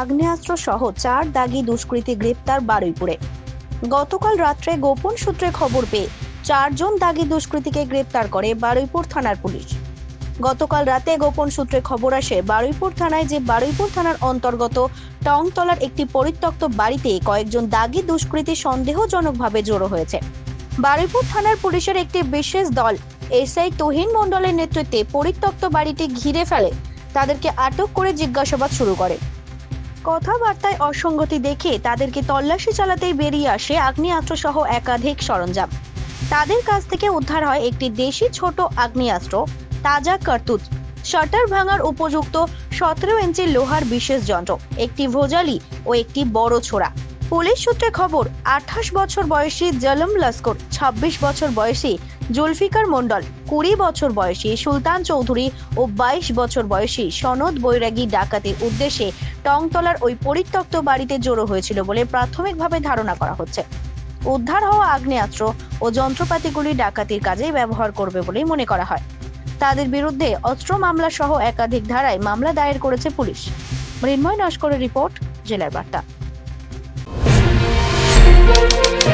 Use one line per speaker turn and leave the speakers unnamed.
আগ্নেয়াস্ত্র সহ চার দাগি দুষ্কৃতী গ্রেপ্তার বারুইপুরে। গতকাল রাত্রে গোপন সূত্রে খবর পেয়ে চারজন দাগি দুষ্কৃতীকে গ্রেপ্তার করে বারুইপুর থানার পুলিশ। গতকাল রাতে গোপন সূত্রে খবর আসে, বারুইপুর থানায় যে বারুইপুর থানার অন্তর্গত টংতলার একটি পরিত্যক্ত বাড়িতে কয়েকজন দাগি দুষ্কৃতী সন্দেহজনকভাবে জড়ো হয়েছে। বারুইপুর থানার পুলিশের একটি বিশেষ দল, এসআই তোহিন মণ্ডলের নেতৃত্বে পরিত্যক্ত বাড়িটি ঘিরে ফেলে, তাদেরকে আটক করে জিজ্ঞাসাবাদ শুরু করে। কথাবার্তায় অসঙ্গতি দেখে তাদেরকে তল্লাশি চালাতেই বেরিয়ে আসে আগ্নেয়াস্ত্র সহ একাধিক সরঞ্জাম। তাদের কাছ থেকে উদ্ধার হয় একটি দেশি ছোট আগ্নেয়াস্ত্র, তাজা কার্তুজ, শাটার ভাঙার উপযুক্ত সতেরো ইঞ্চি লোহার বিশেষ যন্ত্র, একটি ভোজালি ও একটি বড় ছোড়া। পুলিশ সূত্রে খবর, আঠাশ বছর বয়সী জলম লস্কর ২৬ বছর বয়সী জুলফিকার মণ্ডল, কুড়ি বছর বয়সী সুলতান চৌধুরী ও বাইশ বছর বয়সী সনদ বৈরাগী ডাকাতির উদ্দেশ্যে টংতলার ওই পরিত্যক্ত বাড়িতে জড়ো হয়েছিল বলে প্রাথমিকভাবে ধারণা করা হচ্ছে। উদ্ধার হওয়া আগ্নেয়াস্ত্র ও যন্ত্রপাতিগুলি ডাকাতির কাজে ব্যবহার করবে বলেই মনে করা হয়। তাদের বিরুদ্ধে অস্ত্র মামলা সহ একাধিক ধারায় মামলা দায়ের করেছে পুলিশ। মৃন্ময় নস্করের রিপোর্ট, জেলার বার্তা। Yeah.